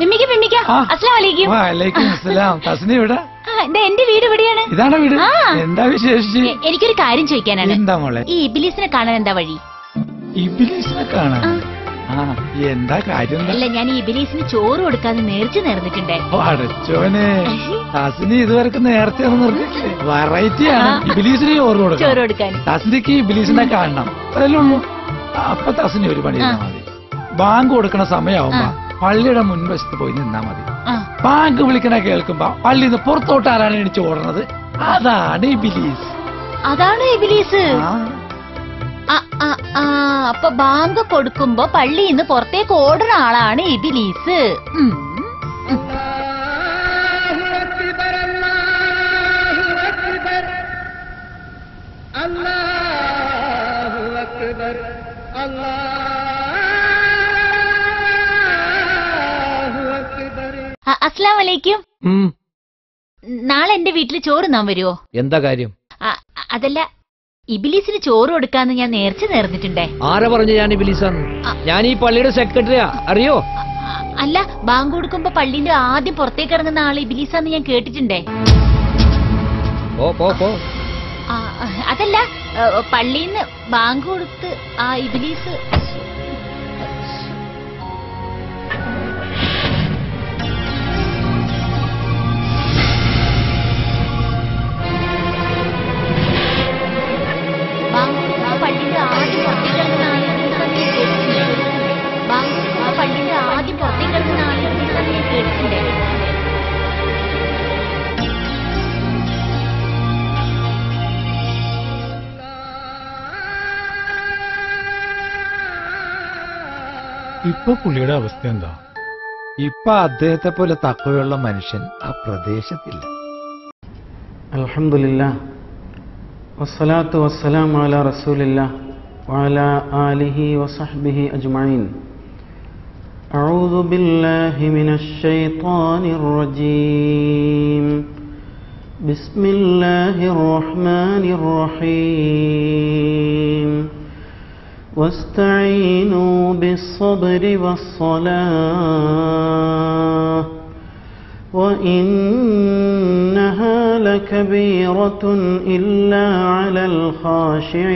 വലൈക്കും വാലേക്കും അസ്സലാം. തസ്നി ഇവിടെ ആ, എന്റെ വീട് ഇവിടെയാണ്. ഇതാണ് വീട്? എന്താ വിശേഷിച്ച്? എനിക്കൊരു കാര്യം ചോദിക്കാനാണ്. എന്താ മോളെ? ഈ ഇബിലിസിനെ കാണാൻ എന്താ വഴി? ഇബിലിസിനെ കാണാൻ? എന്താ കാര്യം? അല്ല ഞാൻ ഈ ഇബിലിസിന് ചോറ് കൊടുക്കാതെ നേർച്ച നേർന്നിട്ടുണ്ട്. അടച്ചോനെ. തസ്നി ഇതുവരെ വെറൈറ്റി ആണ് ആ. ഇബിലീസിന് ചോറ് ചോറ് കൊടുക്കാൻ. തസ്നിക്ക് ഇബിലീസിനെ കാണണം. ഉള്ളൂ. അപ്പൊ തസ്നി ഒരു പണി ബാങ്ക് കൊടുക്കണ സമയമാവുമ്പോ. പള്ളിയുടെ മുൻവശത്ത് പോയി നിന്നാ മതി. ബാങ്ക് വിളിക്കണ കേൾക്കുമ്പോ പള്ളിന്ന് നിന്ന് പുറത്തോട്ട് ആരാണ് എണിച്ച് ഓടുന്നത്? അതാണ് ഇബിലീസ്. അതാണ് ഇബിലീസ്. അപ്പൊ ബാങ്ക് കൊടുക്കുമ്പോ പള്ളിയിൽ നിന്ന് പുറത്തേക്ക് ഓടുന്ന ആളാണ് ഇബിലീസ്. ഉം. അക്ബർ. വലൈക്കും നാളെ എന്റെ വീട്ടിൽ ചോറ് നാൻ വരുവോ? എന്താ കാര്യം? അതല്ല ഇബിലീസിന് ചോറ് കൊടുക്കാന്ന് ഞാൻ നേർച്ച നേർന്നിട്ടുണ്ടേ. ആരാ പറഞ്ഞു ഞാൻ ഇബിലീസാന്ന്? ഞാൻ ഈ പള്ളിയുടെ സെക്രട്ടറിയാ അറിയോ? അല്ല ബാങ്ക് കൊടുക്കുമ്പോ പള്ളിന്റെ ആദ്യം പുറത്തേക്ക് ഇറങ്ങുന്ന ആൾ ഇബിലീസാന്ന് ഞാൻ കേട്ടിട്ടുണ്ടേ. അതല്ല പള്ളിന്ന് ബാങ്ക് കൊടുത്ത് ആ ഇബിലീസ് ഇപ്പൊ പുള്ളിയുടെ അവസ്ഥ എന്താ ഇപ്പൊ അദ്ദേഹത്തെ പോലെ തക്കവയുള്ള മനുഷ്യൻ ആ പ്രദേശത്തില്ല الحمد لله والصلاة والسلام على رسول الله وعلى آله وصحبه أجمعين أعوذ بالله من الشيطان الرجيم بسم الله الرحمن الرحيم واستعينوا بالصبر والصلاة وإنها لكبيرة إلا على الخاشعين